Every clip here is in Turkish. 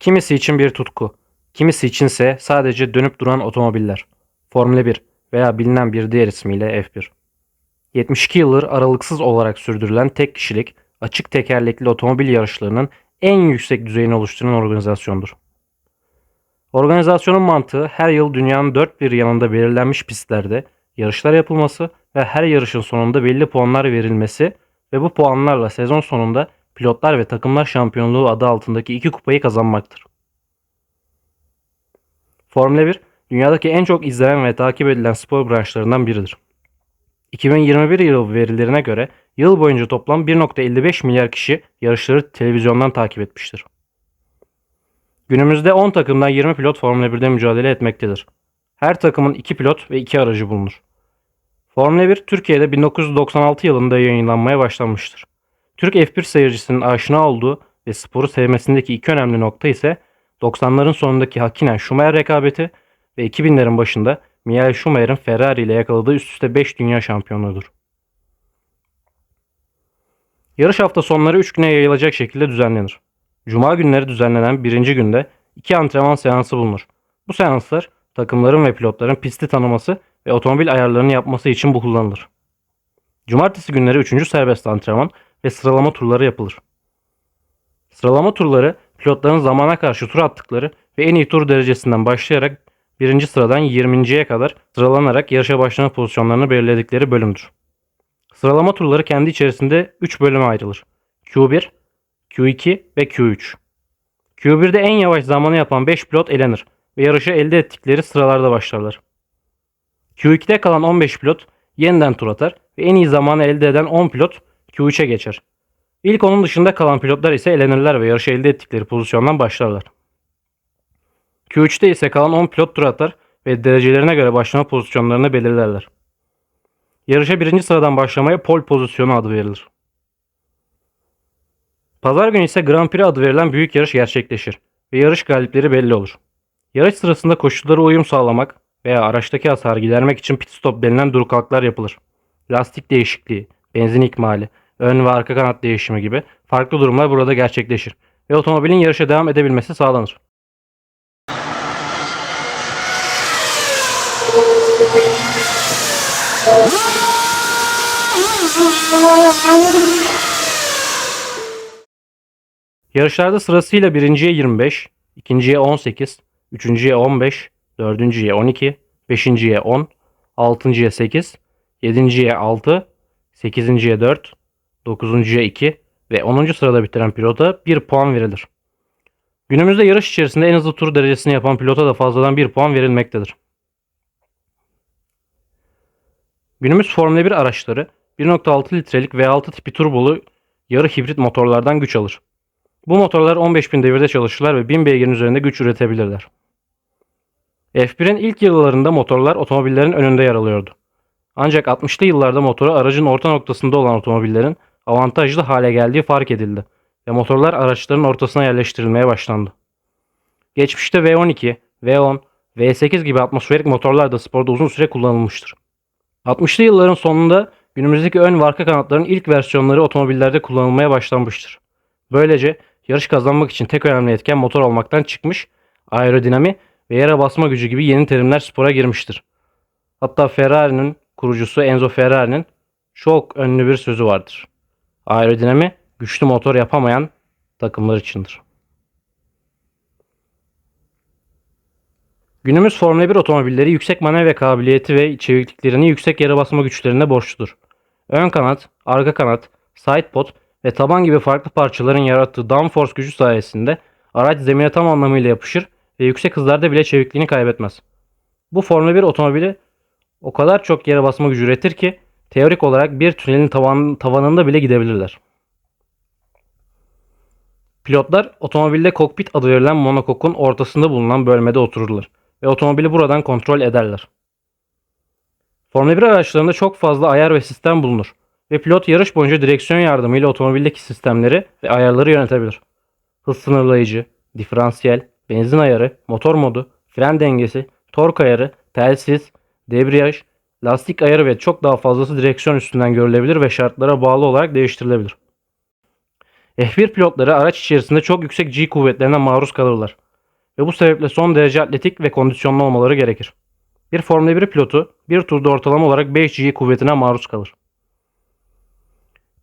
Kimisi için bir tutku, kimisi içinse sadece dönüp duran otomobiller. Formula 1 veya bilinen bir diğer ismiyle F1. 72 yıldır aralıksız olarak sürdürülen tek kişilik, açık tekerlekli otomobil yarışlarının en yüksek düzeyini oluşturan organizasyondur. Organizasyonun mantığı her yıl dünyanın dört bir yanında belirlenmiş pistlerde yarışlar yapılması ve her yarışın sonunda belli puanlar verilmesi ve bu puanlarla sezon sonunda pilotlar ve takımlar şampiyonluğu adı altındaki iki kupayı kazanmaktır. Formula 1, dünyadaki en çok izlenen ve takip edilen spor branşlarından biridir. 2021 yılı verilerine göre yıl boyunca toplam 1.55 milyar kişi yarışları televizyondan takip etmiştir. Günümüzde 10 takımdan 20 pilot Formula 1'de mücadele etmektedir. Her takımın 2 pilot ve 2 aracı bulunur. Formula 1 Türkiye'de 1996 yılında yayınlanmaya başlanmıştır. Türk F1 seyircisinin aşina olduğu ve sporu sevmesindeki iki önemli nokta ise 90'ların sonundaki Hakkinen Schumacher rekabeti ve 2000'lerin başında Michael Schumacher'ın Ferrari ile yakaladığı üst üste 5 dünya şampiyonluğudur. Yarış hafta sonları 3 güne yayılacak şekilde düzenlenir. Cuma günleri düzenlenen birinci günde 2 antrenman seansı bulunur. Bu seanslar takımların ve pilotların pisti tanıması ve otomobil ayarlarını yapması için bu kullanılır. Cumartesi günleri 3. serbest antrenman ve sıralama turları yapılır. Sıralama turları pilotların zamana karşı tur attıkları ve en iyi tur derecesinden başlayarak birinci sıradan 20.ye kadar sıralanarak yarışa başlama pozisyonlarını belirledikleri bölümdür. Sıralama turları kendi içerisinde 3 bölüme ayrılır. Q1, Q2 ve Q3. Q1'de en yavaş zamanı yapan 5 pilot elenir ve yarışı elde ettikleri sıralarda başlarlar. Q2'de kalan 15 pilot yeniden tur atar ve en iyi zamanı elde eden 10 pilot Q3'e geçer. İlk onun dışında kalan pilotlar ise elenirler ve yarışı elde ettikleri pozisyondan başlarlar. Q3'te ise kalan 10 pilot tur atar ve derecelerine göre başlama pozisyonlarını belirlerler. Yarışa birinci sıradan başlamaya pol pozisyonu adı verilir. Pazar günü ise Grand Prix adı verilen büyük yarış gerçekleşir ve yarış galipleri belli olur. Yarış sırasında koşullara uyum sağlamak veya araçtaki hasarı gidermek için pit stop denilen dur kalklar yapılır. Lastik değişikliği, benzin ikmali, ön ve arka kanat değişimi gibi farklı durumlar burada gerçekleşir ve otomobilin yarışa devam edebilmesi sağlanır. Yarışlarda sırasıyla birinciye 25, ikinciye 18, üçüncüye 15, dördüncüye 12, beşinciye 10, altıncıya 8, yedinciye 6, sekizinciye 4, dokuzuncuya 2 ve 10. sırada bitiren pilota 1 puan verilir. Günümüzde yarış içerisinde en hızlı tur derecesini yapan pilota da fazladan 1 puan verilmektedir. Günümüz Formula 1 araçları 1.6 litrelik V6 tipi turbolu yarı hibrit motorlardan güç alır. Bu motorlar 15.000 devirde çalışırlar ve 1000 beygirin üzerinde güç üretebilirler. F1'in ilk yıllarında motorlar otomobillerin önünde yer alıyordu. Ancak 60'lı yıllarda motoru aracın orta noktasında olan otomobillerin avantajlı hale geldiği fark edildi ve motorlar araçların ortasına yerleştirilmeye başlandı. Geçmişte V12, V10, V8 gibi atmosferik motorlar da sporda uzun süre kullanılmıştır. 60'lı yılların sonunda günümüzdeki ön ve arka kanatların ilk versiyonları otomobillerde kullanılmaya başlanmıştır. Böylece yarış kazanmak için tek önemli etken motor olmaktan çıkmış, aerodinami ve yere basma gücü gibi yeni terimler spora girmiştir. Hatta Ferrari'nin kurucusu Enzo Ferrari'nin çok ünlü bir sözü vardır. Aerodinami güçlü motor yapamayan takımlar içindir. Günümüz Formula 1 otomobilleri yüksek manevra kabiliyeti ve çevikliklerini yüksek yere basma güçlerine borçludur. Ön kanat, arka kanat, side pod ve taban gibi farklı parçaların yarattığı downforce gücü sayesinde araç zemine tam anlamıyla yapışır ve yüksek hızlarda bile çevikliğini kaybetmez. Bu Formula 1 otomobili o kadar çok yere basma gücü üretir ki teorik olarak bir tünelin tavan, tavanında bile gidebilirler. Pilotlar otomobilde kokpit adı verilen monokokun ortasında bulunan bölmede otururlar ve otomobili buradan kontrol ederler. Formula 1 araçlarında çok fazla ayar ve sistem bulunur ve pilot yarış boyunca direksiyon yardımıyla otomobildeki sistemleri ve ayarları yönetebilir. Hız sınırlayıcı, diferansiyel, benzin ayarı, motor modu, fren dengesi, tork ayarı, telsiz, debriyaj, lastik ayarı ve çok daha fazlası direksiyon üstünden görülebilir ve şartlara bağlı olarak değiştirilebilir. F1 pilotları araç içerisinde çok yüksek G kuvvetlerine maruz kalırlar. Ve bu sebeple son derece atletik ve kondisyonlu olmaları gerekir. Bir Formula 1 pilotu bir turda ortalama olarak 5 G kuvvetine maruz kalır.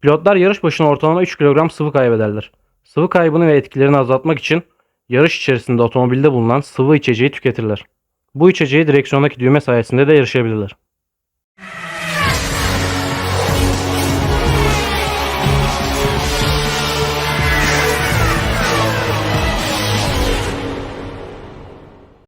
Pilotlar yarış başına ortalama 3 kilogram sıvı kaybederler. Sıvı kaybını ve etkilerini azaltmak için yarış içerisinde otomobilde bulunan sıvı içeceği tüketirler. Bu içeceği direksiyondaki düğme sayesinde de yarışabilirler.